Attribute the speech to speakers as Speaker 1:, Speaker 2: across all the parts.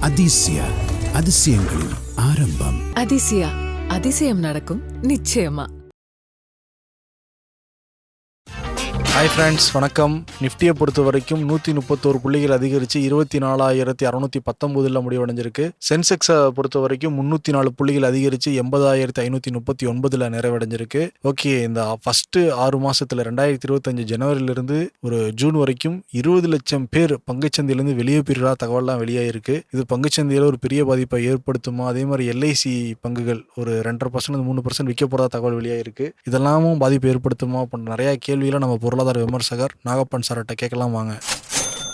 Speaker 1: அதிசய அதிசயங்களின் ஆரம்பம்.
Speaker 2: அதிசயா அதிசயம் நடக்கும் நிச்சயமா.
Speaker 3: ஹாய் ஃப்ரெண்ட்ஸ் வணக்கம். நிஃப்டியை பொறுத்த வரைக்கும் நூற்றி முப்பத்தோரு புள்ளிகள் அதிகரித்து இருபத்தி நாலாயிரத்தி அறநூற்றி பத்தொம்போதில் முடிவடைஞ்சிருக்கு சென்செக்ஸை பொறுத்த வரைக்கும் முந்நூற்றி நாலு புள்ளிகள் அதிகரித்து எண்பதாயிரத்தி ஐநூற்றி முப்பத்தி ஒன்பதில் நிறைவடைஞ்சிருக்கு. ஓகே இந்த ஃபஸ்ட்டு ஆறு மாதத்தில் ரெண்டாயிரத்தி இருபத்தஞ்சு ஜனவரியிலிருந்து ஒரு ஜூன் வரைக்கும் இருபது லட்சம் பேர் பங்குச்சந்தையிலேருந்து வெளியே பெறுறா தகவல்லாம் வெளியாகிருக்கு இது பங்குச்சந்தையில் ஒரு பெரிய பாதிப்பை ஏற்படுத்துமா? அதே மாதிரி எல்ஐசி பங்குகள் ஒரு ரெண்டரை பர்சன்ட் மூணு பர்சன்ட் விற்க போகிறதா தகவல் வெளியாகிருக்கு இதெல்லாமும் பாதிப்பு ஏற்படுத்துமா? அப்படின்ற நிறையா கேள்வியில் நம்ம பொருளாதார விமர்சகர் நாகப்பன் சார்கிட்ட கேட்கலாம் வாங்க.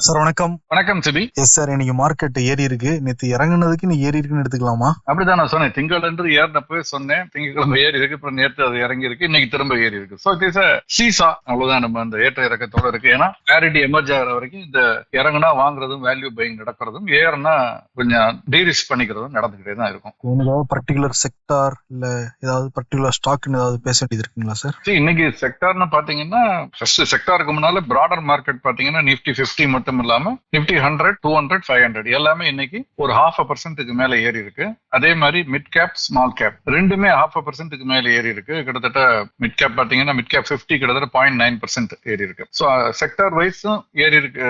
Speaker 3: சார் வணக்கம்.
Speaker 4: வணக்கம் சிபி.
Speaker 3: எஸ் சார் இன்னைக்கு மார்க்கெட் ஏறி இருக்கு. நேற்று இறங்குனதுக்கு நீ ஏறி இருக்குன்னு எடுத்துக்கலாமா?
Speaker 4: அப்படிதான் நான் சொன்னேன். திங்கள் என்று ஏறினப்பவே சொன்னேன். திங்கட்கிழமை ஏறி இருக்கு. அப்புறம் நேற்று அது இறங்கி இருக்கு. இன்னைக்கு திரும்ப ஏறி இருக்கு. சோ இட் இஸ் சீசா அவ்வளவுதான் நம்ம அந்த ஏற்ற இறக்கத்தோட இருக்கு. ஏன்னா கிளாரிட்டி எமர்ஜ் ஆகிற வரைக்கும் இந்த இறங்குனா வாங்குறதும் வேல்யூ பையிங் நடக்கிறதும் ஏறுனா கொஞ்சம் டீரிஸ் பண்ணிக்கிறதும் நடந்துகிட்டே தான் இருக்கும்.
Speaker 3: ஏதாவது பர்டிகுலர் செக்டார் இல்ல ஏதாவது பர்டிகுலர் ஸ்டாக்னு ஏதாவது பேச வேண்டியது இருக்குங்களா சார்?
Speaker 4: இன்னைக்கு செக்டார்னு பாத்தீங்கன்னா ஃபர்ஸ்ட் செக்டாருக்கு முன்னால பிராடர் மார்க்கெட் பாத்தீங்கன்னா நிப்டி 50 மட்டும் இல்லாம Nifty hundred two hundred five hundred எல்லாமே இன்னைக்கு ஒரு ஹாஃப் அ பர்சன்ட்டுக்கு மேல ஏறி இருக்கு. அதே மாதிரி மிட் கேப் ஸ்மால் கேப் ரெண்டுமே ஹாஃப் அ பர்சன்ட்டுக்கு மேல ஏறி இருக்கு. கிட்டத்தட்ட மிட் கேப் பாத்தீங்கன்னா மிட் கேப் 50 கிட்டத்தட்ட பாயிண்ட் நைன் பர்சன்ட் ஏறி இருக்கு. ஸோ செக்டார் வைஸும் ஏறி இருக்கு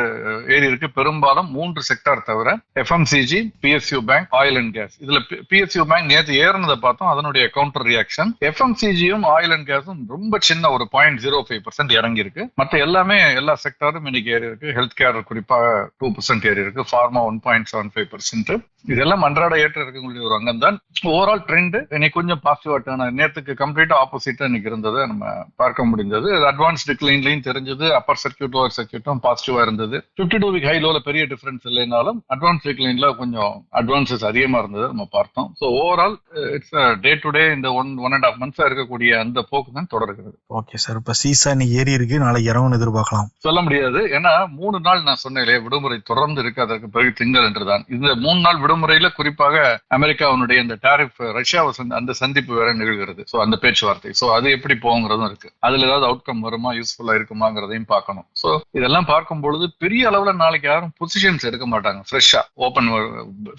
Speaker 4: ஏறி இருக்கு. பெரும்பாலும் மூன்று செக்டார் தவிர FMCG PSU bank oil and gas இதுல பிஎஸ்யூ பேங்க் நேற்று ஏறினதை பார்த்தோம். அதனுடைய கவுண்டர் ரியாக்ஷன் எஃப்எம்சிஜியும் ஆயில் அண்ட் கேஸும் ரொம்ப சின்ன ஒரு பாயிண்ட் ஜீரோ ஃபைவ் பர்சன்ட் இறங்கி இருக்கு. மற்ற எல்லாமே எல்லா செக்டாரும் இன்னைக்கு ஏறி இருக்கு. ஹெல்த் கேர் குறிப்பாக டூ பர்சன்ட் ஏறி இருக்கு. Pharma one point seven five percent இதெல்லாம் அன்றாட ஏற்ற இருக்கக்கூடிய ஒரு அங்கம் தான் ஓவரால் ட்ரெண்ட் இன்னைக்கு கொஞ்சம் பாசிட்டிவா டேர்ன் நேற்றுக்கு கம்ப்ளீட்டா ஆப்போசிட்டா இன்னைக்கு இருந்தது நம்ம பார்க்க முடிந்தது. அட்வான்ஸ் டிக்ளைன்லையும் தெரிஞ்சது. அப்பர் சர்க்கியூட் லோவர் சர்க்கியூட்டும் பாசிட்டிவா இருந்தது. பிப்டி டூ வீக் ஹை லோல பெரிய டிஃபரன்ஸ் இல்லைனாலும் அட்வான்ஸ் டிக்ளைன்ல கொஞ்சம் அட்வான்சஸ் அதிகமா இருந்தது நம்ம பார்த்தோம். So overall it's day to day இந்த ஒன் ஒன் அண்ட் ஹாஃப் மந்த்ஸா இருக்கக்கூடிய அந்த போக்கு தான் தொடர்கிறது.
Speaker 3: ஓகே சார் இப்ப சீசா ஏறி இருக்கு. நாளைக்கு இறங்குன்னு எதிர்பார்க்கலாம்.
Speaker 4: சொல்ல முடியாது. ஏன்னா மூணு நாள் நான் சொன்னேன் இல்லையா விடுமுறை தொடர்ந்து இருக்கு அதற்கு பிறகு திங்கள் என்றுதான். இந்த மூணு நாள் விடுமுறையில குறிப்பாக அமெரிக்காவுடைய இந்த டாரிஃப் ரஷ்யாவை அந்த சந்திப்பு வேற நிகழ்கிறது. சோ அந்த பேச்சுவார்த்தை. சோ அது எப்படி போகுங்கிறதும் இருக்கு. அதுல ஏதாவது அவுட்கம் வருமா யூஸ்ஃபுல்லா இருக்குமாங்கிறதையும் பார்க்கணும். சோ இதெல்லாம் பார்க்கும் பொழுது பெரிய அளவுல நாளைக்கு யாரும் பொசிஷன்ஸ் எடுக்க மாட்டாங்க. ஃப்ரெஷ்ஷா ஓப்பன்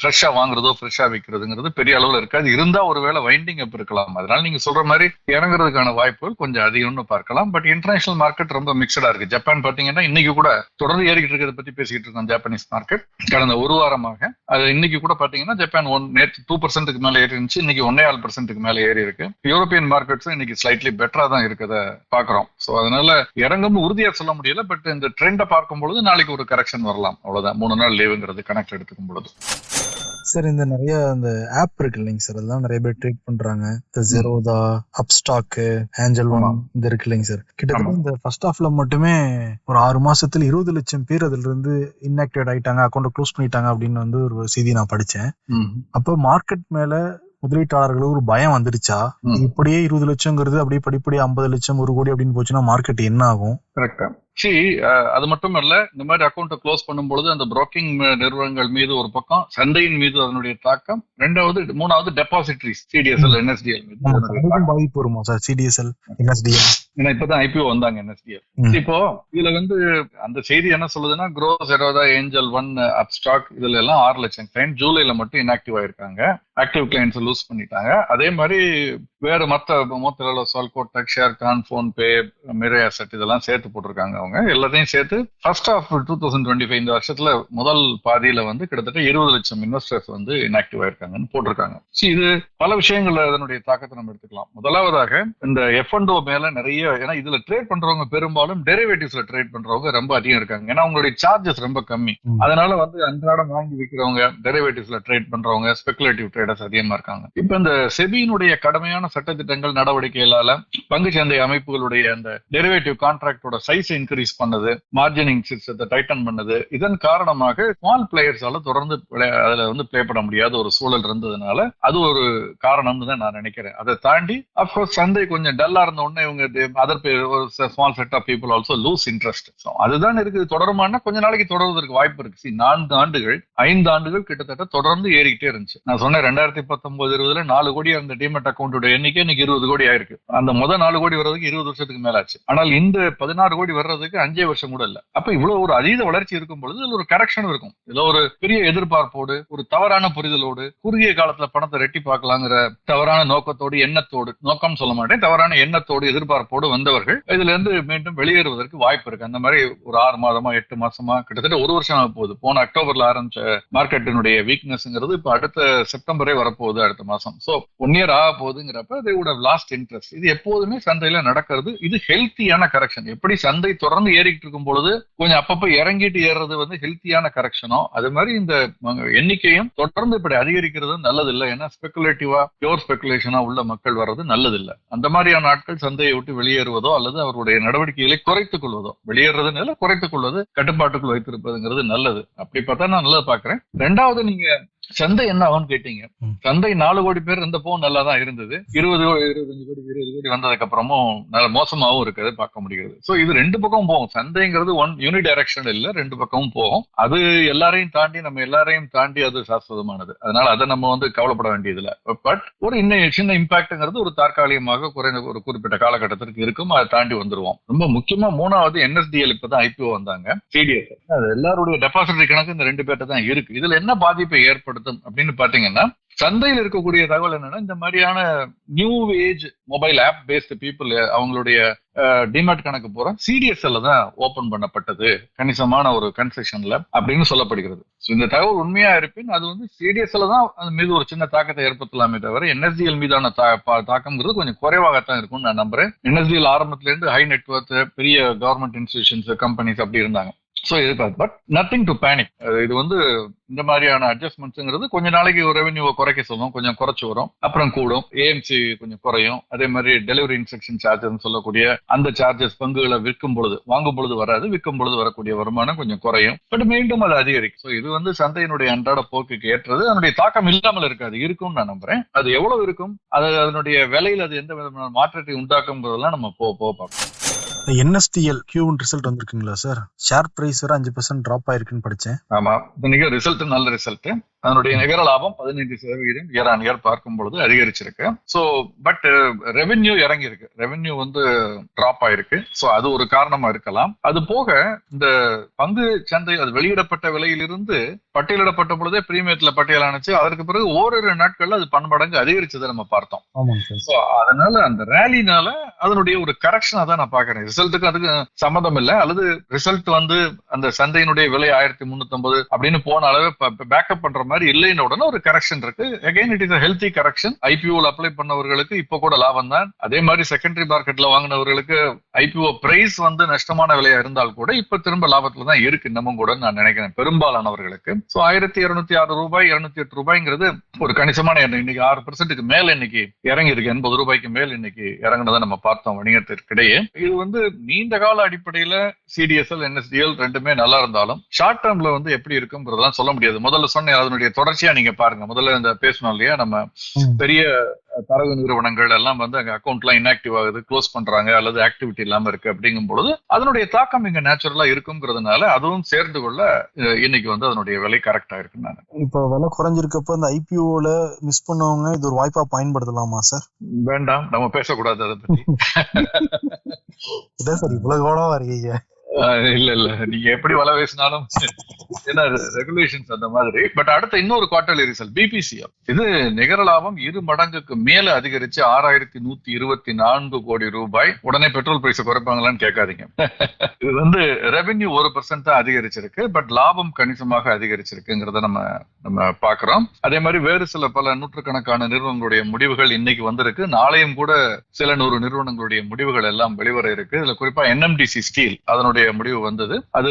Speaker 4: ஃப்ரெஷ்ஷா வாங்குறதோ ஃப்ரெஷ்ஷா விற்கிறதுங்கிறது பெரிய அளவுல இருக்காது. இருந்தா ஒருவேளை வைண்டிங் அப் இருக்கலாம். அதனால நீங்க சொல்ற மாதிரி இறங்குறதுக்கான வாய்ப்புகள் கொஞ்சம் அதிகம்னு பார்க்கலாம். பட் இன்டர்நேஷனல் மார்க்கெட் ரொம்ப மிக்சடா இருக்கு. ஜப்பான் பாத்தீங்கன்னா இன்னைக்கு கூட தொடர்ந்து ஏறிக்கிட்டு இருக்கிறத பத்தி பேசிக்கிட்டு இருக்கோம் ஜப்பானீஸ் மார்க்கெட் கடந்த ஒரு வாரமாக. அது இன்னைக்கு கூட பாத்தீங்கன்னா ஜப்பான் ஒன் நேற்று டூ பர்சன்ட்டுக்கு மேல ஏறி இருந்துச்சு இன்னைக்கு ஒன்னே ஆறு பர்சன்ட்டுக்கு மேல ஏறி இருக்கு. யூரோப்பியன் மார்க்கெட்ஸும் இன்னைக்கு ஸ்லைட்லி பெட்டரா தான் இருக்கத பாக்குறோம். சோ அதனால இறங்கும்னு உறுதியா சொல்ல முடியல. பட் இந்த ட்ரெண்டை பார்க்கும் பொழுது நாளைக்கு ஒரு கரெக்ஷன் வரலாம். அவ்வளவுதான். மூணு நாள் லீவுங்கிறது கணக்கு எடுத்துக்கும் பொழுது.
Speaker 3: சார் இந்த நிறைய இந்த ஆப் இருக்கு இல்லைங்க சார் அதெல்லாம் நிறைய பேர் ட்ரேட் பண்றாங்க. இந்த ஜெரோதா அப்ஸ்டாக் ஏஞ்சல் ஒன். இந்த இருக்கு இல்லைங்க சார் கிட்டத்தட்ட. இந்த ஃபர்ஸ்ட் ஹாஃப்ல மட்டுமே ஒரு ஆறு மாசத்துல இருபது லட்சம் பேர் அதுல இருந்து இன்ஆக்டிவேட் ஆயிட்டாங்க. அக்கௌண்ட் க்ளோஸ் பண்ணிட்டாங்க அப்படின்னு வந்து ஒரு செய்தி நான் படிச்சேன். அப்ப மார்க்கெட் மேல முதலீட்டாளர்களுக்கு ஒரு பயம் வந்துருச்சா. இப்படியே இருபது லட்சங்கிறது அப்படியே படிப்படியே ஐம்பது லட்சம் ஒரு கோடி அப்படின்னு போச்சுன்னா மார்க்கெட் என்ன ஆகும்?
Speaker 4: கரெக்டா சி அது மட்டும் இல்ல இந்த மாதிரி அக்கௌண்ட்டை க்ளோஸ் பண்ணும்பொழுது அந்த புரோக்கிங் நிறுவனங்கள் மீது ஒரு பக்கம் சந்தையின் மீது அதனுடைய தாக்கம் ரெண்டாவது மூணாவது டெபாசிட்ரிஸ் சிடிஎஸ்எல் என்எஸ்டிஎல் மீது
Speaker 3: பாதிப்பு வருமா சார்? சிடிஎஸ்எல் என்எஸ்டிஎல்
Speaker 4: ஏன்னா இப்பதான் ஐபிஓ வந்தாங்க என்எஸ்டிஎல்
Speaker 3: ம்.
Speaker 4: இப்போ இதுல வந்து அந்த செய்தி என்ன சொல்லுதுன்னா Groww Zerodha Angel One Upstox இதுல எல்லாம் ஆறு லட்சம் கிளைண்ட் ஜூலைல மட்டும் இன்ஆக்டிவ் ஆயிருக்காங்க. ஆக்டிவ் கிளைண்ட்ஸ் லூஸ் பண்ணிட்டாங்க. அதே மாதிரி வேற மத்த மொத்த சால்கோட் Sharekhan PhonePe Mirae Asset இதெல்லாம் சேர்த்து போட்டிருக்காங்க அவங்க. எல்லாத்தையும் சேர்த்து first of two thousand twenty five இந்த வருஷத்துல முதல் பாதியில வந்து கிட்டத்தட்ட இருபது லட்சம் இன்வெஸ்டர்ஸ் வந்து இன்ஆக்டிவ் ஆயிருக்காங்கன்னு போட்டிருக்காங்க. இது பல விஷயங்கள்ல அதனுடைய தாக்கத்தை நம்ம எடுத்துக்கலாம். முதலாவதாக இந்த எஃப் மேல நிறைய ஏன்னா இதுல ட்ரேட் பண்றவங்க பெரும்பாலும் டெரிவேட்டிவ்ஸ்ல ட்ரேட் பண்றவங்க ரொம்ப அதிகம் இருக்காங்க. ஏன்னா அவங்களுடைய சார்ஜஸ் ரொம்ப கம்மி. அதனால வந்து அன்றாடம் வாங்கி விற்கிறவங்க டெரிவேட்டிவ்ஸ்ல ட்ரேட் பண்றவங்க ஸ்பெகுலேட்டிவ் ட்ரேடர்ஸ் அதிகமா இருக்காங்க. இப்ப இந்த செபியினுடைய கடுமையான சட்டத்திட்டங்கள் நடவடிக்கைகளால பங்கு சந்தை அமைப்புகளுடைய அந்த டெரிவேட்டிவ் கான்ட்ராக்டோட சைஸ் இன்க்ரீஸ் பண்ணது மார்ஜினிங் சிஸ்டத்தை டைட்டன் பண்ணது இதன் காரணமாக ஸ்மால் பிளேயர்ஸால தொடர்ந்து அதுல வந்து ப்ளே பண்ண முடியாத ஒரு சூழல் இருந்ததுனால அது ஒரு காரணம்னு தான் நான் நினைக்கிறேன். அதை தாண்டி அப்கோர்ஸ் சந்தை கொஞ்சம் டல்லா இருந்த உடனே இவங்க அதர் ஒரு small set of people also lose interest அதுதான் இருக்குது. தொடருமானா கொஞ்ச நாளைக்கு தொடர்வதற்கு வாய்ப்பு இருக்கு. சி நான்கு ஆண்டுகள் ஐந்து ஆண்டுகள் கிட்டத்தட்ட தொடர்ந்து ஏறிக்கிட்டே இருந்துச்சு. நான் சொன்னேன் ரெண்டாயிரத்தி பத்தொன்பது இருபதுல நாலு கோடி அந்த டிமெட் அக்கௌண்டோட எண்ணிக்கை இன்னைக்கு இருபது கோடி ஆயிருக்கு. அந்த முதல் நாலு கோடி வர்றதுக்கு இருபது வருஷத்துக்கு மேலாச்சு. ஆனால் இந்த பதினாறு கோடி வர்றதுக்கு அஞ்சே வருஷம் கூட இல்லை. அப்ப இவ்வளவு ஒரு அதீத வளர்ச்சி இருக்கும் பொழுது இதுல ஒரு கரெக்ஷன் இருக்கும். இதுல ஒரு பெரிய எதிர்பார்ப்போடு ஒரு தவறான புரிதலோடு குறுகிய காலத்துல பணத்தை ரெட்டி பார்க்கலாங்கிற தவறான நோக்கத்தோடு எண்ணத்தோடு நோக்கம் சொல்ல மாட்டேன் தவறான எண்ணத்தோடு எதிர்பார்ப்போடு வந்தவர்கள் இதுல இருந்து மீண்டும் வெளியேறுவதற்கு வாய்ப்பு இருக்கு. அந்த மாதிரி ஒரு ஆறு மாதமா எட்டு மாசமா கிட்டத்தட்ட ஒரு வருஷம் ஆக போகுது. போன அக்டோபர்ல ஆரம்பிச்ச மார்க்கெட்டினுடைய வீக்னஸ்ங்கிறது இப்ப அடுத்த செப்டம்பரே வரப்போகுது அடுத்த மாசம். சோ ஒன் இயர் ஆக போகுதுங்கிறப்ப they would லாஸ்ட் இன்ட்ரெஸ்ட் இது எப்போதுமே சந்தையில நடக்கிறது. இது ஹெல்த்தியான கரெக்ஷன் எப்படி சந்தை தொடர்ந்து ஏறிக்கிட்டு இருக்கும் பொழுது கொஞ்சம் அப்பப்ப இறங்கிட்டு ஏறுறது வந்து ஹெல்த்தியான கரெக்ஷனோ அது மாதிரி இந்த எண்ணிக்கையும் தொடர்ந்து இப்படி அதிகரிக்கிறது நல்லது இல்லை ஏன்னா ஸ்பெகுலேட்டிவா பியோர் ஸ்பெகுலேஷனா உள்ள மக்கள் வர்றது நல்லது இல்லை அந்த மாதிரியான ஆட்கள் சந்தையை விட்டு வெளியே வெளியேறுவதோ அல்லது அவருடைய நடவடிக்கைகளை குறைத்துக் கொள்வதோ. வெளியேறதுனால குறைத்துக் கொள்வது கட்டுப்பாட்டுக்குள் வைத்திருப்பதுங்கிறது நல்லது. அப்படி பார்த்தா நான் நல்லது பாக்குறேன் ரெண்டாவது நீங்க சந்தை என்ன ஆகும்னு கேட்டீங்க. சந்தை நாலு கோடி பேர் இருந்தப்போ நல்லா தான் இருந்தது. இருபது கோடி இருபத்தஞ்சு கோடி இருபது கோடி வந்ததுக்கு அப்புறமும் நல்ல மோசமாவும் இருக்கிறது பார்க்க முடிகிறது. சோ இது ரெண்டு பக்கமும் போகும். சந்தைங்கிறது ஒன் யூனி டைரக்ஷன் இல்ல ரெண்டு பக்கமும் போகும். அது எல்லாரையும் தாண்டி நம்ம எல்லாரையும் தாண்டி அது சாஸ்வதமானது. அதனால அதை நம்ம வந்து கவலைப்பட வேண்டியதில்லை. பட் ஒரு இன்னும் சின்ன இம்பாக்ட்ங்கிறது ஒரு தற்காலிகமாக குறைந்த ஒரு குறிப்பிட்ட காலகட்டத்திற்கு இருக்கும். அதை தாண்டி வந்துருவோம். ரொம்ப முக்கியமா மூணாவது என்எஸ்டிஎல் இப்பதான் ஐபிஓ வந்தாங்க. சிடிஎஸ் அது எல்லாருடைய டெபாசிட்டரி கணக்கு இந்த ரெண்டு பேர்ட்ட தான் இருக்கு. இதுல என்ன பாதிப்பை பயன்படுத்தும் அப்படின்னு பாத்தீங்கன்னா சந்தையில் இருக்கக்கூடிய தகவல் என்னன்னா இந்த மாதிரியான new age mobile app based people அவங்களுடைய டிமாட் கணக்கு பூரா சிடிஎஸ்எல்ல தான் ஓபன் பண்ணப்பட்டது. கணிசமான ஒரு கன்செஷன்ல அப்படின்னு சொல்லப்படுகிறது. இந்த தகவல் உண்மையா இருப்பின் அது வந்து சிடிஎஸ்எல்ல தான் அது மீது ஒரு சின்ன தாக்கத்தை ஏற்படுத்தலாமே தவிர என்எஸ்டிஎல் மீதான தா- பா- தாக்கம்ங்கிறது கொஞ்சம் குறைவாகத்தான் இருக்கும்னு நான் நம்புறேன். என்எஸ்டிஎல் ஆரம்பத்துல இருந்து ஹை நெட்ஒர்க் பெரிய கவர்மெண்ட் இன்ஸ்டிடியூஷன்ஸ் கம்பெனிஸ் அப்படி இருந்தாங்க. ஸோ இருக்காது பட் நத்திங் டு பேனிக் இது வந்து இந்த மாதிரியான அட்ஜஸ்ட்மெண்ட்ஸுங்கிறது கொஞ்ச நாளைக்கு ஒரு குறைக்க சொல்லும். கொஞ்சம் குறைச்சி வரும். அப்புறம் கூடும். ஏஎம்சி கொஞ்சம் குறையும். அதே மாதிரி டெலிவரி இன்ஸ்ட்ரக்ஷன் சார்ஜஸ் சொல்லக்கூடிய அந்த சார்ஜஸ் பங்குகளை விற்கும் பொழுது வாங்கும் பொழுது வராது. விற்கும் பொழுது வரக்கூடிய வருமானம் கொஞ்சம் குறையும். பட் மீண்டும் அது அதிகரிக்கும். ஸோ இது வந்து சந்தையினுடைய அன்றாட போக்குக்கு ஏற்றது. அதனுடைய தாக்கம் இல்லாமல் இருக்காது. இருக்கும்னு நான் நம்புறேன். அது எவ்வளவு இருக்கும்? அது அதனுடைய விலையில் அது எந்த விதமான மாற்றத்தை உண்டாக்குங்கிறதெல்லாம் நம்ம போ போ பார்ப்போம்.
Speaker 5: என்எஸ்டிஎல் கியூன் ரிசல்ட் வந்திருக்குங்களா சார் ஷேர் பிரைஸ் வேற அஞ்சு பர்சன்ட் ட்ராப் ஆயிருக்குன்னு படிச்சேன்.
Speaker 4: ஆமா. இன்னைக்கு ரிசல்ட் நல்ல ரிசல்ட் அதனுடைய நிகர லாபம் பதினைந்து சதவீதம் இயர் ஆன் இயர் பார்க்கும் பொழுது அதிகரிச்சிருக்கு. சோ பட் ரெவென்யூ இறங்கி இருக்கு ரெவென்யூ வந்து டிராப் ஆயிருக்கு. சோ அது ஒரு காரணமா இருக்கலாம். அது போக இந்த பங்கு சந்தை அது வெளியிடப்பட்ட விலையிலிருந்து பட்டியலிடப்பட்ட பொழுதே பிரீமியத்துல பட்டியலானுச்சு அதற்கு பிறகு ஓரிரு நாட்கள்ல அது பன்மடங்கு அதிகரிச்சதை நம்ம பார்த்தோம். So, அதனால அந்த ரேலினால அதனுடைய ஒரு கரெக்ஷனா தான் நான் பாக்குறேன் ரிசல்ட்டுக்கு அதுக்கு சம்மந்தம் இல்லை அல்லது ரிசல்ட் வந்து அந்த சந்தையினுடைய விலை ஆயிரத்தி முன்னூத்தி அப்படின்னு போன அளவு பேக்கப் பண்ற மாதிரி இல்லைன்னு உடனே ஒரு கரெக்ஷன் இருக்கு. Again it is healthy correction ஐபிஓல apply பண்ணவர்களுக்கு இப்ப கூட லாபம் தான். அதே மாதிரி செகண்டரி மார்க்கெட்ல வாங்கினவர்களுக்கு ஐபிஓ பிரைஸ் வந்து நஷ்டமான விலையா இருந்தால் கூட இப்ப திரும்ப லாபத்துல தான் இருக்கு இன்னமும் கூட நான் நினைக்கிறேன் பெரும்பாலானவர்களுக்கு. ஸோ ஆயிரத்தி இருநூத்தி ஆறு ரூபாய் இருநூத்தி எட்டு ரூபாய்ங்கிறது ஒரு கணிசமான இன்னைக்கு ஆறு பெர்சென்ட்டுக்கு மேல இன்னைக்கு இறங்கி இருக்கு எண்பது ரூபாய்க்கு மேல் இன்னைக்கு இறங்குனதை நம்ம பார்த்தோம் வணிகத்திற்கிடையே. இது வந்து நீண்ட கால அடிப்படையில சிடிஎஸ்எல் என்எஸ்டிஎல் ரெண்டுமே நல்லா இருந்தாலும் ஷார்ட் டேர்ம்ல வந்து எப்படி இருக்குங்கிறதெல்லாம் சொல்ல முடியாது. முதல்ல சொன்ன அதனுடைய தொடர்ச்சியா நீங்க பாருங்க. முதல்ல இந்த பேசணும் இல்லையா? நம்ம. பெரிய தரவு நிறுவனங்கள் எல்லாம் வந்து அங்க அக்கௌண்ட்லாம் இன்ஆக்டிவ் ஆகுது க்ளோஸ் பண்றாங்க அல்லது ஆக்டிவிட்டி இல்லாம இருக்கு அப்படிங்கும் பொழுது அதனுடைய தாக்கம் இங்க நேச்சுரலா இருக்குங்கிறதுனால அதுவும் சேர்ந்து கொள்ள இன்னைக்கு வந்து அதனுடைய விலை கரெக்டா இருக்கு நான்
Speaker 5: இப்போ விலை குறைஞ்சிருக்கப்ப இந்த ஐபிஓல மிஸ் பண்ணவங்க இது ஒரு வாய்ப்பா பயன்படுத்தலாமா சார்
Speaker 4: வேண்டாம். நம்ம பேசக்கூடாது அதை பத்தி.
Speaker 5: இதான் சார் இவ்வளவு கவனமா இருக்கீங்க
Speaker 4: ஆஹ் இல்ல இல்ல. நீங்க எப்படி வலை பேசினாலும் ஏன்னா ரெகுலேஷன்ஸ் அந்த மாதிரி. பட் அடுத்த இன்னொரு குவார்டர்லி ரிசல்ட் பிபிசிஎல் இது நிகர லாபம் இரு மடங்குக்கு மேல அதிகரிச்சு ஆறாயிரத்தி நூத்தி இருபத்தி நான்கு கோடி ரூபாய். உடனே பெட்ரோல் பிரைஸ் குறைப்பாங்களான்னு கேட்காதீங்க. இது வந்து ரெவென்யூ ஒரு பர்சன்ட் தான் அதிகரிச்சிருக்கு பட் லாபம் கணிசமாக அதிகரிச்சிருக்குங்கிறத நம்ம நம்ம பாக்குறோம் அதே மாதிரி வேறு சில பல நூற்றுக்கணக்கான நிறுவனங்களுடைய முடிவுகள் இன்னைக்கு வந்திருக்கு. நாளையும் கூட சில நூறு நிறுவனங்களுடைய முடிவுகள் எல்லாம் வெளிவர இருக்கு. இதுல குறிப்பா என்எம்டிசி ஸ்டீல் அதனுடைய முடிவு வந்தது. அது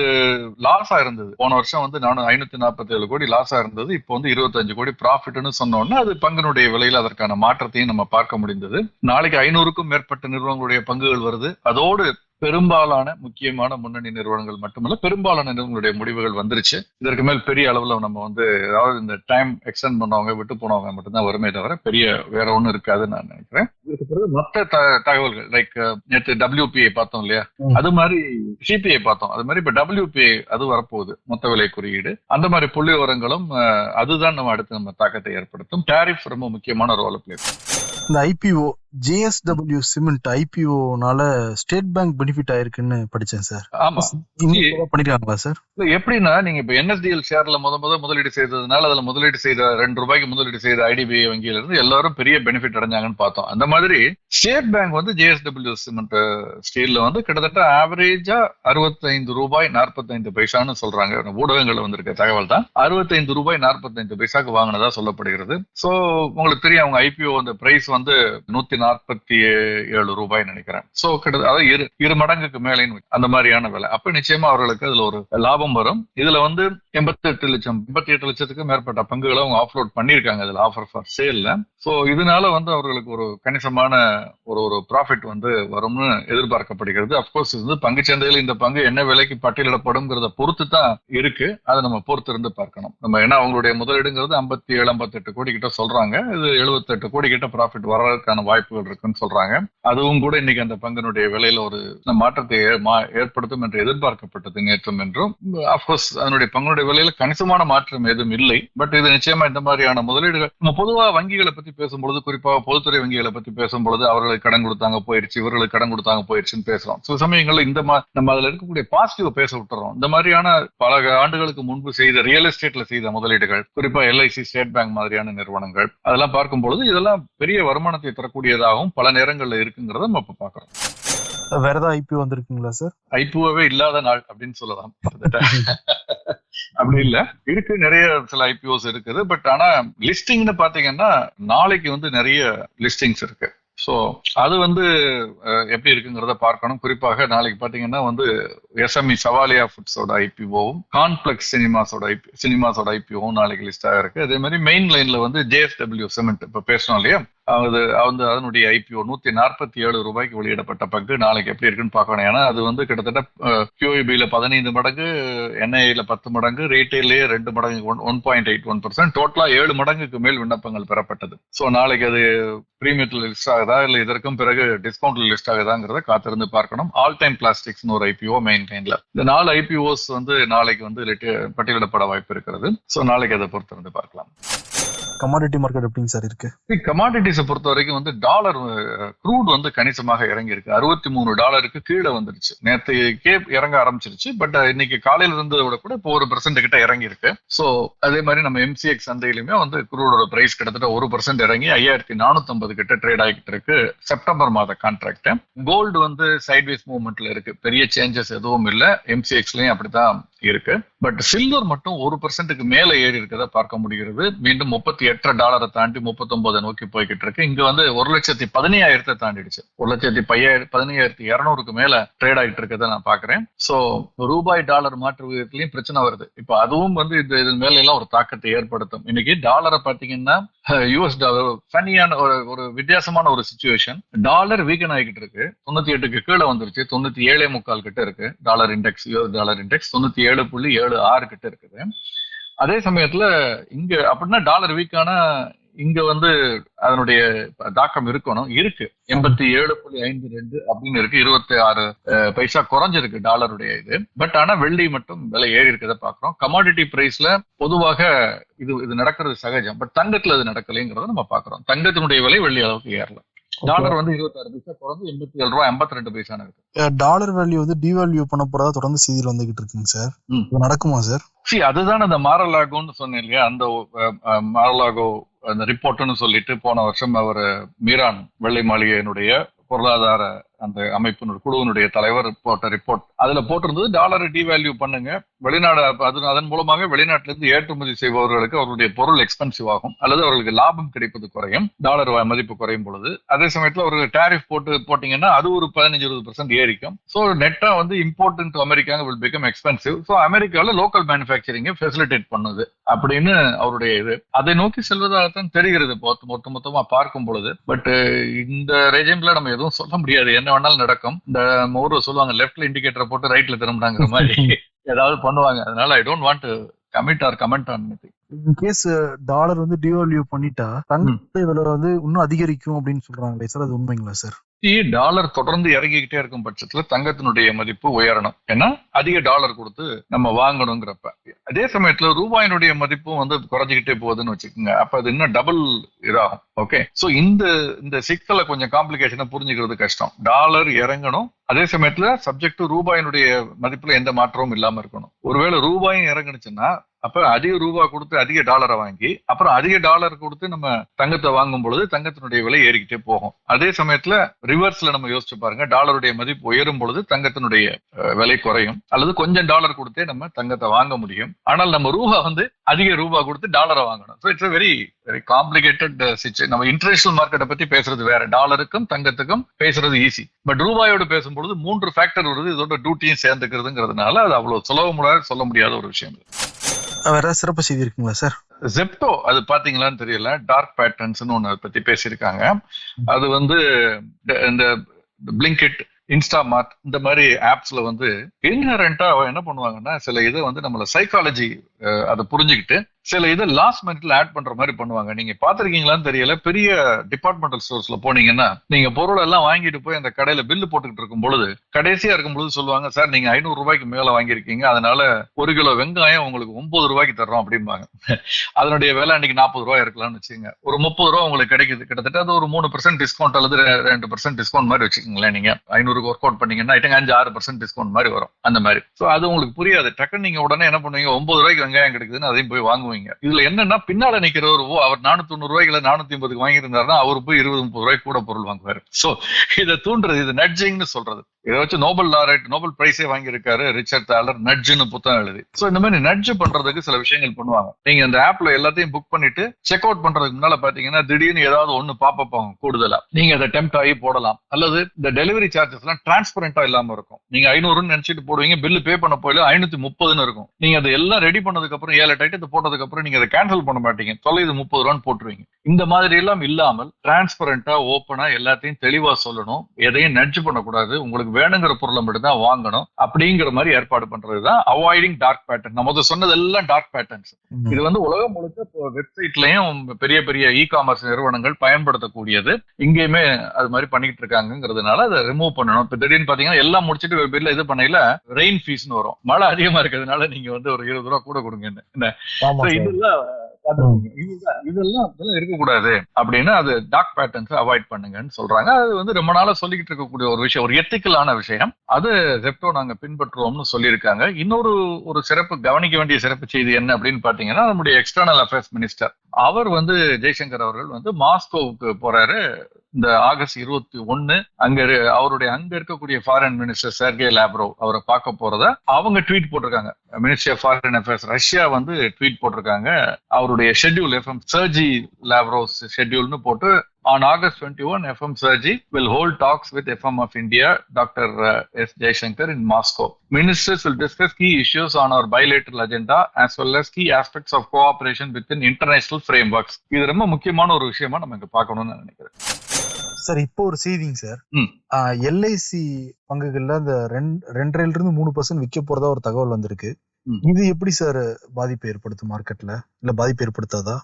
Speaker 4: லாஸா இருந்தது. போன வருஷம் வந்து நானும் ஐநூத்தி நாற்பத்தி ஏழு கோடி லாஸா இருந்தது. இப்போ வந்து இருபத்தஞ்சு கோடி ப்ராஃபிட்னு சொன்னோம்னா அது பங்கினுடைய விலையில அதற்கான மாற்றத்தையும் நம்ம பார்க்க முடிந்தது. நாளைக்கு ஐநூறுக்கும் மேற்பட்ட நிறுவனங்களுடைய பங்குகள் வருது. அதோடு பெரும்பாலான முக்கியமான முன்னணி நிறுவனங்கள் மட்டுமல்ல பெரும்பாலான நிறுவனங்களுடைய முடிவுகள் வந்துருச்சு. இதற்கு மேல் பெரிய அளவுல நம்ம வந்து அதாவது இந்த டைம் எக்ஸ்டெண்ட் பண்ணவங்க விட்டு போனவங்க மட்டும்தான் வருமே தவிர பெரிய வேற ஒண்ணும் இருக்காதுன்னு நான் நினைக்கிறேன். இதுக்கு பிறகு மற்ற த- தகவல்கள் லைக் நேற்று டபிள்யூபிஐ பார்த்தோம் இல்லையா. அது மாதிரி சிபிஐ பார்த்தோம். அது மாதிரி இப்ப டபிள்யூபிஐ அது வரப்போகுது மொத்த விலை குறியீடு. அந்த மாதிரி புள்ளி விவரங்களும் அதுதான் நம்ம அடுத்து நம்ம தாக்கத்தை ஏற்படுத்தும். டாரிஃப் ரொம்ப முக்கியமான ரோல் பிளே
Speaker 5: இந்த ஐபிஓ ஜேஎஸ்டபிள்யூ சிமெண்ட் ஐபிஓனால ஸ்டேட் பேங்க் பெனிஃபிட் ஆயிருக்குன்னு படிச்சேன் சார்.
Speaker 4: ஆமா.
Speaker 5: பண்ணிருக்காங்களா சார்?
Speaker 4: எப்படின்னா நீங்க இப்ப என்எஸ்டிஎல் ஷேர்ல முத முத முதலீடு செய்ததுனால அதுல முதலீடு செய்த ரெண்டு ரூபாய்க்கு முதலீடு செய்த ஐடிபிஐ வங்கியில இருந்து எல்லாரும் பெரிய பெனிஃபிட் அடைஞ்சாங்கன்னு பார்த்தோம். அந்த மாதிரி ஸ்டேட் பேங்க் வந்து ஜேஎஸ்டபிள்யூ சிமெண்ட் ஸ்டீல்ல வந்து கிட்டத்தட்ட ஆவரேஜா அறுபத்தைந்து ரூபாய் நாற்பத்தைந்து பைசான்னு சொல்றாங்க. ஊடகங்கள்ல வந்திருக்க தகவல் தான். அறுபத்தைந்து ரூபாய் நாற்பத்தைந்து பைசாக்கு வாங்கினதா சொல்லப்படுகிறது. சோ உங்களுக்கு தெரியும் அவங்க ஐபிஓ அந்த பிரைஸ் வந்து நூத்தி நாற்பத்தி ஏழு ரூபாய் நினைக்கிறேன். சோ கிட்டத்தட்ட அதாவது இரு இரு மடங்குக்கு மேலேன்னு அந்த மாதிரியான விலை. அப்ப நிச்சயமா அவர்களுக்கு அதுல ஒரு லாபம் வரும். இதுல வந்து எண்பத்தி எட்டு லட்சம் எண்பத்தி எட்டு லட்சத்துக்கு மேற்பட்ட பங்குகளை அவங்க ஆஃப்லோட் பண்ணிருக்காங்க இதுல ஆஃபர் ஃபார் சேல்ல சோ இதனால வந்து அவர்களுக்கு ஒரு கணிசமான ஒரு ஒரு ப்ராஃபிட் வந்து வரும்னு எதிர்பார்க்கப்படுகிறது. அப்கோர்ஸ் இது வந்து பங்கு சந்தையில் இந்த பங்கு என்ன விலைக்கு பட்டியலிடப்படும்ங்கிறத பொறுத்து தான் இருக்கு. அதை நம்ம பொறுத்து இருந்து பார்க்கணும். நம்ம ஏன்னா அவங்களுடைய முதலீடுங்கிறது ஐம்பத்தி ஏழு ஐம்பத்தெட்டு கோடி கிட்ட சொல்றாங்க. இது எழுபத்தெட்டு கோடி கிட்ட ப்ராஃபிட் வர்றதுக்கான வாய்ப்புகள் இருக்குன்னு சொல்றாங்க. அதுவும் கூட இன்னைக்கு அந்த பங்கினுடைய விலையில ஒரு மாற்றத்தை ஏற்படுத்தும் என்று எதிர்பார்க்கப்பட்டது நேற்றும் என்றும். அப்கோர்ஸ் அதனுடைய பங்குடைய விலையில கணிசமான மாற்றம் எதுவும் இல்லை. பட் இது நிச்சயமா இந்த மாதிரியான முதலீடுகள் நம்ம பொதுவாக வங்கிகளை பத்தி பேசும்பொழுது குறிப்பாக பொதுத்துறை வங்கிகளை பத்தி பேசும்பொழுது அவர்களுக்கு கடன் கொடுத்தாங்க போயிருச்சு இவர்களுக்கு கடன் கொடுத்தாங்க போயிருச்சுன்னு பேசுறோம். சில சமயங்களில் இந்த நம்ம அதுல இருக்கக்கூடிய பாசிட்டிவ் பேச விட்டுறோம். இந்த மாதிரியான பல ஆண்டுகளுக்கு முன்பு செய்த ரியல் எஸ்டேட்ல செய்த முதலீடுகள் குறிப்பா எல்ஐசி ஸ்டேட் பேங்க் மாதிரியான நிறுவனங்கள் அதெல்லாம் பார்க்கும் பொழுது இதெல்லாம் பெரிய வருமானத்தை தரக்கூடிய தரக்கூடியதாகவும் பல நேரங்கள்ல இருக்குங்கிறத நம்ம இப்ப பாக்குறோம்.
Speaker 5: வேற ஏதாவது ஐபிஓ வந்திருக்குங்களா சார்?
Speaker 4: ஐபிஓவே இல்லாத நாள் அப்படின்னு சொல்லலாம். அப்படி இல்ல. இருக்கு நிறைய சில ஐபிஓஸ் இருக்குது. பட் ஆனா லிஸ்டிங்னு பாத்தீங்கன்னா நாளைக்கு வந்து நிறைய லிஸ்டிங்ஸ் இருக்கு. சோ அது வந்து எப்படி இருக்குங்கிறத பார்க்கணும். குறிப்பாக நாளைக்கு பாத்தீங்கன்னா வந்து எஸ்எம்இ சவாலியா ஃபுட்ஸோட ஐபிஓவும் கான்பிளெக்ஸ் சினிமாஸோட ஐபி சினிமாஸோட ஐபிஓவும் நாளைக்கு லிஸ்ட் ஆகிருக்கு அதே மாதிரி மெயின் லைன்ல வந்து ஜேஎஸ்டபிள்யூ சிமெண்ட் இப்ப பேசணும் இல்லையா? அது வந்து அதனுடைய ஐபிஓ நூத்தி நாற்பத்தி ஏழு ரூபாய்க்கு வெளியிடப்பட்ட பங்கு. நாளைக்கு எப்படி இருக்குன்னு பார்க்கணும். ஏன்னா அது வந்து கிட்டத்தட்ட கியூஇபியில பதினைந்து மடங்கு என்ஐல பத்து மடங்கு ரீட்டைலே ரெண்டு மடங்கு one one point eight one percent டோட்டலா ஏழு மடங்குக்கு மேல் விண்ணப்பங்கள் பெறப்பட்டது. ஸோ நாளைக்கு அது பிரீமியத்தில் லிஸ்ட் ஆகுதா? இல்லை இதற்கும் பிறகு டிஸ்கவுண்ட்ல லிஸ்ட் ஆகுதாங்கிறத காத்திருந்து பார்க்கணும். ஆல் டைம் பிளாஸ்டிக்ஸ்னு ஒரு ஐபிஓ மெயின் லைன்ல இந்த நாலு ஐபிஓஸ் வந்து நாளைக்கு வந்து பட்டியலிடப்பட வாய்ப்பு இருக்கிறது. ஸோ நாளைக்கு அதை பொறுத்திருந்து பார்க்கலாம்.
Speaker 5: கமாடிட்டி மார்க்கெட் எப்படிங்க சார் இருக்கு?
Speaker 4: கமாடிட்டிஸை பொறுத்த வரைக்கும் வந்து டாலர் க்ரூட் வந்து கணிசமாக இறங்கி இருக்கு அறுபத்தி மூணு டாலருக்கு கீழே வந்துருச்சு. நேற்றுக்கே இறங்க ஆரம்பிச்சிருச்சு. பட் இன்னைக்கு காலையில இருந்ததோட கூட இப்போ ஒரு பர்சன்ட் கிட்ட இறங்கி இருக்கு ஸோ அதே மாதிரி நம்ம எம்சிஎக்ஸ் சந்தையிலுமே வந்து குரூடோட பிரைஸ் கிட்டத்தட்ட ஒரு பர்சன்ட் இறங்கி ஐயாயிரத்தி நானூத்தி கிட்ட ட்ரேட் ஆகிட்டு இருக்கு. செப்டம்பர் மாத கான்ட்ராக்ட் கோல்டு வந்து சைட்வேஸ் மூவ்மெண்ட்ல இருக்கு. பெரிய சேஞ்சஸ் எதுவும் இல்லை. எம்சிஎக்ஸ்லயும் அப்படித்தான் இருக்கு. பட் சில்வர் மட்டும் ஒரு பர்சன்ட்டுக்கு மேல ஏறி இருக்கதை பார்க்க முடிகிறது. மீண்டும் முப்பத்தி எட்டரை டாலரை தாண்டி முப்பத்தொன்பதை நோக்கி போய்கிட்டு இருக்கு. இங்க வந்து ஒரு லட்சத்தி பதினையாயிரத்தை தாண்டிடுச்சு. ஒரு லட்சத்தி பையாயிரம் பதினையாயிரத்தி இரநூறுக்கு மேல ட்ரேட் ஆகிட்டு இருக்கதை நான் பாக்குறேன் சோ ரூபாய் டாலர் மாற்று விகிதத்திலையும் பிரச்சனை வருது. இப்ப அதுவும் வந்து இது இதன் மேல எல்லாம் ஒரு தாக்கத்தை ஏற்படுத்தும். இன்னைக்கு டாலரை பாத்தீங்கன்னா யூஎஸ் டாலர் ஃபனியான ஒரு ஒரு வித்தியாசமான ஒரு சுச்சுவேஷன் டாலர் வீக்கன் ஆகிட்டு இருக்கு. தொண்ணூத்தி எட்டுக்கு கீழே வந்துருச்சு. தொண்ணூத்தி ஏழே முக்கால் கிட்ட இருக்கு. Dollar index US dollar index தொண்ணூத்தி ஏழு புள்ளி ஏழு ஆறு கிட்ட இருக்குது. அதே சமயத்துல இங்க அப்படின்னா டாலர் வீக்கான இங்க வந்து அதனுடைய தாக்கம் இருக்கணும். இருக்கு. எண்பத்தி ஏழு புள்ளி ஐந்து ரெண்டு அப்படின்னு இருக்கு. இருபத்தி ஆறு பைசா குறைஞ்சிருக்கு டாலருடைய இது. பட் ஆனா வெள்ளி மட்டும் விலை ஏறி இருக்கிறத பாக்குறோம். கமாடிட்டி பிரைஸ்ல பொதுவாக இது இது நடக்கிறது சகஜம். பட் தங்கத்துல அது நடக்கலைங்கிறத நம்ம பாக்குறோம். தங்கத்தினுடைய விலை வெள்ளி அளவுக்கு ஏறல. டாலர் வந்து இருபத்தாறு பைசா குறைஞ்சு எண்பத்தி ஏழு ரூபாய் எண்பத்தி ரெண்டு பைசா இருக்கு
Speaker 5: டாலர் வேல்யூ வந்து டிவேல்யூ பண்ண போறதா தொடர்ந்து செய்தியில் வந்துகிட்டு இருக்குங்க சார். இது நடக்குமா சார்?
Speaker 4: சி அதுதான் அந்த மாரலாகோன்னு சொன்னேன் இல்லையா? அந்த மாரலாகோ அந்த ரிப்போர்ட்னு சொல்லிட்டு போன வருஷம் அவர் மீரான் வெள்ளை மாளிகையினுடைய பொருளாதார அந்த அமைப்பினுடைய குழுவினுடைய தலைவர் போட்ட ரிப்போர்ட் அதுல போட்டிருந்தது டாலரை டிவேல்யூ பண்ணுங்க. வெளிநாடு அது அதன் மூலமாக வெளிநாட்டில இருந்து ஏற்றுமதி செய்பவர்களுக்கு அவருடைய பொருள் எக்ஸ்பென்சிவ் ஆகும். அல்லது அவர்களுக்கு லாபம் கிடைப்பது குறையும். டாலர் மதிப்பு குறையும் பொழுது. அதே சமயத்தில் அவர்கள் டேரிஃப் போட்டு போட்டீங்கன்னா அது ஒரு பதினஞ்சு இருபது பர்சன்ட் ஏறிக்கும். ஸோ நெட்டா வந்து import to America will become expensive so அமெரிக்காவில் லோக்கல் மேனுஃபேக்சரிங்கை ஃபெசிலிட்டேட் பண்ணுது. அப்படின்னு அவருடைய இது. அதை நோக்கி செல்வதாகத்தான் தெரிகிறது. மொத்த மொத்த மொத்தமா பார்க்கும் பொழுது. பட் இந்த ரெஜிம்ல நம்ம எதுவும் சொல்ல முடியாது. என்ன வேணாலும் நடக்கும். இந்த ஊர்ல சொல்லுவாங்க லெஃப்ட்ல இண்டிகேட்டரை போட்டு ரைட்ல திரும்பினாங்கிற மாதிரி ஏதாவது பண்ணுவாங்க. அதனால I don't want to commit or comment on
Speaker 5: in case dollar வந்து டிவால்யூ பண்ணிட்டா தங்கத்தை விலை வந்து இன்னும் அதிகரிக்கும் அப்படின்னு சொல்றாங்களே சார் அது உண்மைங்களா சார்?
Speaker 4: நிஃப்டி டாலர் தொடர்ந்து இறங்கிக்கிட்டே இருக்கும் பட்சத்துல தங்கத்தினுடைய மதிப்பு உயரணும். ஏன்னா அதிக டாலர் கொடுத்து நம்ம வாங்கணுங்கிறப்ப. அதே சமயத்துல ரூபாயினுடைய மதிப்பும் வந்து குறைஞ்சிக்கிட்டே போகுதுன்னு வச்சுக்கோங்க. அப்ப அது இன்னும் டபுள் இதாகும். ஓகே சோ இந்த இந்த சிக்கலை கொஞ்சம் காம்ப்ளிகேஷனை புரிஞ்சுக்கிறது கஷ்டம். டாலர் இறங்கணும். அதே சமயத்துல சப்ஜெக்ட் ரூபாயினுடைய மதிப்புல எந்த மாற்றமும் இல்லாம இருக்கணும். ஒருவேளை ரூபாயும் இறங்குனுச்சுன்னா அப்ப அதிக ரூபா கொடுத்து அதிக டாலரை வாங்கி அப்புறம் அதிக டாலர் கொடுத்து நம்ம தங்கத்தை வாங்கும் பொழுது தங்கத்தினுடைய விலை ஏறிக்கிட்டே போகும். அதே சமயத்துல ரிவர்ஸ்ல நம்ம யோசிச்சு பாருங்க டாலருடைய மதிப்பு உயரும் பொழுது தங்கத்தினுடைய விலை குறையும். அல்லது கொஞ்சம் டாலர் கொடுத்தே நம்ம தங்கத்தை வாங்க முடியும். ஆனால் நம்ம ரூபா வந்து அதிக ரூபா கொடுத்து டாலரை வாங்கணும். So it's very very complicated situation நம்ம இன்டர்நேஷனல் மார்க்கெட்டை பத்தி பேசுறது வேற. டாலருக்கும் தங்கத்துக்கும் பேசுறது ஈஸி பட் ரூபாயோடு பேசும்பொழுது மூன்று ஃபேக்டர் வருது. இதோட டியூட்டியும் சேர்ந்துக்கிறதுங்கிறதுனால அது அவ்வளவு சுலபமுறை சொல்ல முடியாத ஒரு விஷயம்
Speaker 5: வேற சிறப்பு செய்தி இருக்குங்களா சார்?
Speaker 4: ஜெப்டோ அது பாத்தீங்களான்னு தெரியல. டார்க் பேட்டர்ன்ஸ்னு ஒண்ணு அதை பத்தி பேசியிருக்காங்க. அது வந்து இந்த- இந்த பிளிங்கெட் இன்ஸ்டாமார்ட் இந்த மாதிரி ஆப்ஸ்ல வந்து இன்ஹரண்டா என்ன பண்ணுவாங்கன்னா சில இதை வந்து நம்மள சைக்காலஜி அதை புரிஞ்சுக்கிட்டு சில இதை லாஸ்ட் மினிட்ல ஆட் பண்ற மாதிரி பண்ணுவாங்க. நீங்க பாத்திருக்கீங்களான்னு தெரியல. பெரிய டிபார்ட்மெண்டல் ஸ்டோர்ஸ்ல போனீங்கன்னா நீங்க பொருள் எல்லாம் வாங்கிட்டு போய் அந்த கடையில பில்லு போட்டுக்கிட்டு இருக்கும் பொழுது கடைசியா இருக்கும் பொழுது சொல்லுவாங்க சார் நீங்க ஐநூறு ரூபாய்க்கு மேல வாங்கியிருக்கீங்க. அதனால ஒரு கிலோ வெங்காயம் உங்களுக்கு ஒன்பது ரூபாய்க்கு தர்றோம் அப்படிம்பாங்க. அதனுடைய விலை அன்னைக்கு நாற்பது ரூபாய் இருக்கலாம்னு வச்சுக்கோங்க. ஒரு முப்பது ரூபா உங்களுக்கு கிடைக்குது. கிட்டத்தட்ட அது ஒரு மூணு பர்சன்ட் டிஸ்கவுண்ட் அல்லது ரெண்டு பர்சன்ட் டிஸ்கவுண்ட் மாதிரி வச்சுக்கோங்களேன் நீங்க. ஐநூறுக்கு ஒர்க் அவுட் பண்ணீங்கன்னா அஞ்சு ஆறு பர்சன்ட் டிஸ்கவுண்ட் மாதிரி வரும் அந்த மாதிரி. ஸோ அது உங்களுக்கு புரியாது. டக்குன்னு நீங்க உடனே என்ன பண்ணுவீங்க? ஒன்பது ரூபாய்க்கு வெங்காயம் கிடைக்குதுன்னு அதையும் போய் வாங்குவீங்க. இதுல என்னன்னா பின்னால நிக்கிறவர் ஓ அவர் நானூத்தி தொண்ணூறு ரூபாய்க்கு நானூத்தி ஐம்பதுக்கு வாங்கியிருந்தாருன்னா அவர் போய் இருபது முப்பது ரூபாய்க்கு கூட பொருள் வாங்குவாரு. சோ இதை தூண்டுறது இது நட்ஜிங்னு சொல்றது. இதை வச்சு நோபல் லாரேட் நோபல் பிரைஸே வாங்கியிருக்காரு ரிச்சர்ட் தாலர் நட்ஜுன்னு புத்தகம் எழுதி. சோ இந்த மாதிரி நட்ஜு பண்றதுக்கு சில விஷயங்கள் பண்ணுவாங்க. நீங்க இந்த ஆப்ல எல்லாத்தையும் புக் பண்ணிட்டு செக் அவுட் பண்றதுக்கு முன்னால பாத்தீங்கன்னா திடீர்னு ஏதாவது ஒண்ணு பாப்பப் ஆகும் கூடுதலா. நீங்க அதை டெம்ட் ஆகி போடலாம். அல்லது இந்த டெலிவரி சார்ஜஸ் எல்லாம் டிரான்ஸ்பரண்டா இல்லாம இருக்கும். நீங்க ஐநூறுன்னு நினைச்சிட்டு போடுவீங்க பில்லு பே பண்ண போயில ஐநூத்தி முப்பதுன்னு இருக்கும். நீங்க அதை எல்லாம் ரெடி பண்ணதுக்கு அப்புறம் ஏழு டைட்டு போட்டதுக்கு அப்புறம் நீங்க அதை கேன்சல் பண்ண மாட்டீங்க. தொலைது முப்பது ரூபான்னு போட்டுருவீங்க. இந்த மாதிரி எல்லாம் இல்லாமல் டிரான்ஸ்பரண்டா ஓப்பனா எல்லாத்தையும் தெளிவா சொல்லணும். எதையும் நட்ஜ் பண்ணக்கூடாது. உங்களுக்கு வேணுங்கிற பொருளை மட்டும் தான் வாங்கணும். அப்படிங்கிற மாதிரி ஏற்பாடு பண்றதுதான் அவாய்டிங் டார்க் பேட்டர்ன் நம்ம முதல்ல சொன்னதெல்லாம் டார்க் பேட்டர்ன்ஸ் இது வந்து உலகம் முழுக்க இப்போ வெப்சைட்லயும் பெரிய பெரிய இ காமர்ஸ் நிறுவனங்கள் பயன்படுத்தக்கூடியது. இங்கேயுமே அது மாதிரி பண்ணிட்டு இருக்காங்கிறதுனால அதை ரிமூவ் பண்ணணும். இப்ப திடீர்னு பாத்தீங்கன்னா எல்லாம் முடிச்சிட்டு பில்ல இது பண்ணையில ரெயின் ஃபீஸ்னு வரும். மழை அதிகமா இருக்கிறதுனால நீங்க வந்து ஒரு இருபது ரூபா கூட கொடுங்கன்னு என்ன? இதெல்லாம் இதெல்லாம் இதெல்லாம் இருக்கக்கூடாது அப்படின்னு அது டார்க் பேட்டர்ன்ஸ் அவாய்ட் பண்ணுங்கன்னு சொல்றாங்க. அது வந்து ரொம்ப நாளா சொல்லிக்கிட்டு இருக்கக்கூடிய ஒரு விஷயம் ஒரு எத்திக்கலான விஷயம். அது ஜெப்டோ நாங்க பின்பற்றுவோம்னு சொல்லியிருக்காங்க. இன்னொரு ஒரு சிறப்பு கவனிக்க வேண்டிய சிறப்பு செய்தி என்ன அப்படின்னு பாத்தீங்கன்னா நம்முடைய எக்ஸ்டர்னல் அஃபேர்ஸ் மினிஸ்டர் அவர் வந்து ஜெய்சங்கர் அவர்கள் வந்து மாஸ்கோவுக்கு போறாரு. இந்த ஆகஸ்ட் இருபத்தி ஒன்னு அங்க அவருடைய அங்க இருக்கக்கூடிய ஃபாரின் மினிஸ்டர் சர்கே லாப்ரோ அவரை பார்க்க போறதா அவங்க ட்வீட் போட்டிருக்காங்க. Ministry of foreign affairs Russia வந்து ட்வீட் போட்டிருக்காங்க. அவருடைய ஷெட்யூல் எஃப்எம் சர்ஜி லாப்ரோஸ் ஷெட்யூல்னு போட்டு on August twenty one FM Sergey will hold talks with FM of India doctor S Jaishankar in Moscow ministers will discuss key issues on our bilateral agenda as well as key aspects of cooperation with in international frameworks இது ரொம்ப முக்கியமான ஒரு விஷயமா நம்ம இங்க பார்க்கணும்னு நினைக்கிறேன்.
Speaker 5: Sir இப்போ ஒரு செய்திங்க சார். எல்ஐசி பங்குகள்ல அந்த ரெண்டு ரெண்டரைல இருந்து மூணு பர்சன்ட் விற்க போறதா ஒரு தகவல் வந்திருக்கு. இது எப்படி சார் பாதிப்பு ஏற்படுத்தும் மார்க்கெட்ல இல்ல பாதிப்பு ஏற்படுத்தாதா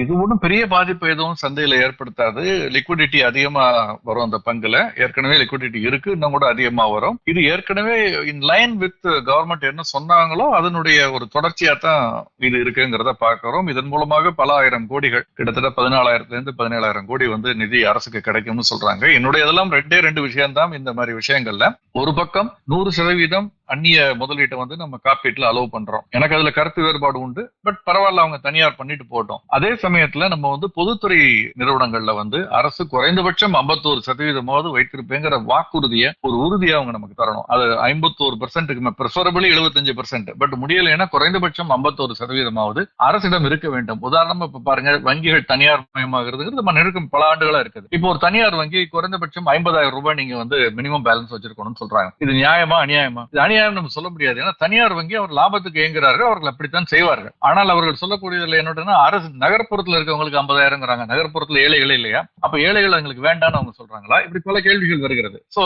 Speaker 4: இது ஒன்றும் பெரிய பாதிப்பு எதுவும் சந்தையில ஏற்படுத்தாது. லிக்விடிட்டி அதிகமா வரும் அந்த பங்குல. ஏற்கனவே லிக்விடிட்டி இருக்கு இன்னும் கூட அதிகமா வரும். இது ஏற்கனவே இன் லைன் வித் கவர்மெண்ட் என்ன சொன்னாங்களோ அதனுடைய ஒரு தொடர்ச்சியா தான் இது இருக்குங்கிறத பாக்குறோம் இதன் மூலமாக பல ஆயிரம் கோடிகள் கிட்டத்தட்ட பதினாலாயிரத்துல இருந்து பதினேழாயிரம் கோடி வந்து நிதி அரசுக்கு கிடைக்கும்னு சொல்றாங்க. என்னுடைய இதெல்லாம் ரெண்டே ரெண்டு விஷயம் தான் இந்த மாதிரி விஷயங்கள்ல. ஒரு பக்கம் நூறு சதவீதம் அந்நிய முதலீட்டை வந்து நம்ம காப்பீட்டுல அலோவ் பண்றோம். எனக்கு அதுல கருத்து வேறுபாடு உண்டு. பட் பரவாயில்ல அவங்க தனியார் பண்ணிட்டு போட்டோம். அதே சமயத்துல நம்ம வந்து பொதுத்துறை நிறுவனங்கள்ல வந்து அரசு குறைந்தபட்சம் ஐம்பத்தோரு சதவீதமாவது வைத்திருப்பேங்கிற வாக்குறுதியை ஒரு உறுதியை அவங்க நமக்கு தரணும். அது ஐம்பத்தோரு பெர்சென்ட்டுக்கு ப்ரிஃபரபிளி எழுபத்தஞ்சு பெர்சென்ட் பட் முடியலைன்னா குறைந்தபட்சம் ஐம்பத்தோரு சதவீதமாவது அரசிடம் இருக்க வேண்டும். உதாரணமா இப்ப பாருங்க வங்கிகள் தனியார் மயமாகிறதுங்கிறது நம்ம நெருக்கம் பல ஆண்டுகளா இருக்குது. இப்போ ஒரு தனியார் வங்கி குறைந்தபட்சம் ஐம்பதாயிரம் ரூபாய் நீங்க வந்து மினிமம் பேலன்ஸ் வச்சிருக்கணும்னு சொல்றாங்க. இது நியாயமா அநியாயமா? இது தனியார் நம்ம சொல்ல முடியாது. ஏன்னா தனியார் வங்கி அவர் லாபத்துக்கு இயங்குறார்கள் அவர்கள் அப்படித்தான் செய்வார்கள். ஆனால் அவர்கள் சொல்லக்கூடியதில் என்னோடனா அரசு நகர்ப்புறத்தில் இருக்கவங்களுக்கு ஐம்பதாயிரங்கிறாங்க. நகர்ப்புறத்தில் ஏழைகள் இல்லையா? அப்ப ஏழைகள் எங்களுக்கு வேண்டாம்னு அவங்க சொல்றாங்களா? இப்படி பல கேள்விகள் வருகிறது. சோ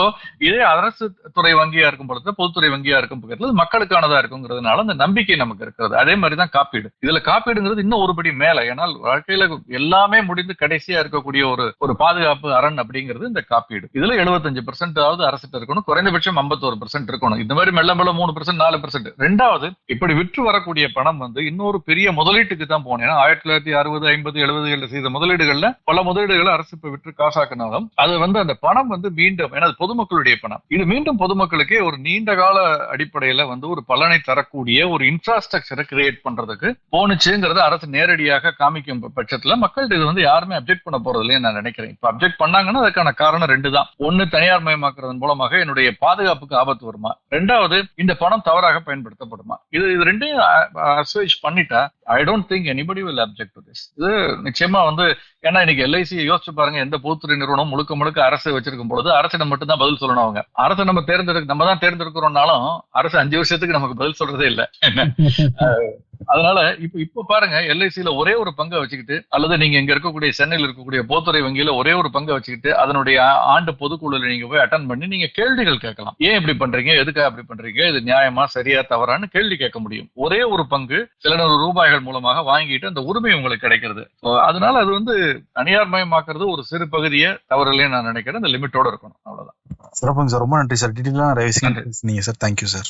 Speaker 4: இதே அரசு துறை வங்கியா இருக்கும் பொழுது பொதுத்துறை வங்கியா இருக்கும் பக்கத்தில் மக்களுக்கானதா இருக்குங்கிறதுனால அந்த நம்பிக்கை நமக்கு இருக்கிறது. அதே மாதிரி தான் காப்பீடு. இதுல காப்பீடுங்கிறது இன்னும் ஒருபடி மேல. ஏன்னால் வாழ்க்கையில எல்லாமே முடிந்து கடைசியா இருக்கக்கூடிய ஒரு ஒரு பாதுகாப்பு அரண் அப்படிங்கிறது இந்த காப்பீடு. இதுல எழுபத்தஞ்சு பெர்சென்ட் அரசு இருக்கணும். குறைந்தபட்சம் ஐம்பத்தோரு பெர்சென்ட் இருக்கணும். இந்த மாதிரி மெல்ல மெல்ல மூணு பெர்சென்ட் நாலு பெர்சென்ட் ரெண்டாவது இப்படி விற்று வரக்கூடிய பணம் வந்து இன்னொரு பெரிய முதலீட்டுக்கு தான் போனேன் ஏன்னா ஆயிரத்தி தொள்ளாயிரத்தி அறுபது ஐம்பது எழுபதுகள்ல செய்த முதலீடுகள்ல பல முதலீடுகளை அரசு இப்ப விற்று காசாக்கினாலும் அது வந்து அந்த பணம் வந்து மீண்டும் ஏன்னா பொதுமக்களுடைய பணம். இது மீண்டும் பொதுமக்களுக்கே ஒரு நீண்ட கால அடிப்படையில வந்து ஒரு பலனை தரக்கூடிய ஒரு இன்ஃப்ராஸ்ட்ரக்சரை கிரியேட் பண்றதுக்கு போனுச்சுங்கிறத அரசு நேரடியாக காமிக்கும் பட்சத்துல மக்கள் இது வந்து யாருமே அப்ஜெக்ட் பண்ண போறது இல்லைன்னு நான் நினைக்கிறேன். இப்ப அப்ஜெக்ட் பண்ணாங்கன்னா அதுக்கான காரணம் ரெண்டு தான் ஒன்னு தனியார் மயமாக்குறதன் மூலமாக என்னுடைய பாதுகாப்புக்கு ஆபத்து வருமா? ரெண்டாவது இந்த பணம் தவறாக பயன்படுத்தப்படுமா? இது இது ரெண்டையும் அசோச் பண்ணிட்டா I don't think anybody will object to this இது நிச்சயமா வந்து ஏன்னா இன்னைக்கு எல்ஐசி யோசிச்சு பாருங்க எந்த பொதுத்துறை நிறுவனம் முழுக்க முழுக்க அரசு வச்சிருக்கும் பொழுது அரசிடம் மட்டும் தான் பதில் சொல்லணும் அவங்க. அரசை நம்ம தேர்ந்தெடுக்க நம்ம தான் தேர்ந்தெடுக்கிறோம்னாலும் அரசு அஞ்சு வருஷத்துக்கு நமக்கு பதில் சொல்றதே இல்லை. அதனால இப்ப இப்ப பாருங்க எல்ஐசியில ஒரே ஒரு பங்கை வச்சுக்கிட்டு அல்லது நீங்க இங்க இருக்கக்கூடிய சென்னையில் இருக்கக்கூடிய போத்துறை வங்கியில ஒரே ஒரு பங்கை வச்சுக்கிட்டு அதனுடைய ஆண்டு பொதுக்குழுல நீங்க போய் அட்டன் பண்ணி நீங்க கேள்விகள் கேட்கலாம். ஏன் இப்படி பண்றீங்க? எதுக்காக அப்படி பண்றீங்க? இது நியாயமா சரியா தவறான்னு கேள்வி கேட்க முடியும். ஒரே ஒரு பங்கு சில நூறு ரூபாய்கள் மூலமாக வாங்கிட்டு அந்த உரிமை உங்களுக்கு கிடைக்கிறது. அதனால அது வந்து தனியார் மயமாக்குறது ஒரு சிறு பகுதியை தவறில்லைன்னு நான் நினைக்கிறேன். இந்த லிமிட்டோட இருக்கணும். அவ்வளவுதான்.
Speaker 5: சிறப்புங்க சார். ரொம்ப நன்றி சார். டீட்டெயிலாக நிறைய விஷயம்
Speaker 4: நன்றி.
Speaker 5: பேசுனீங்க சார். Thank you sir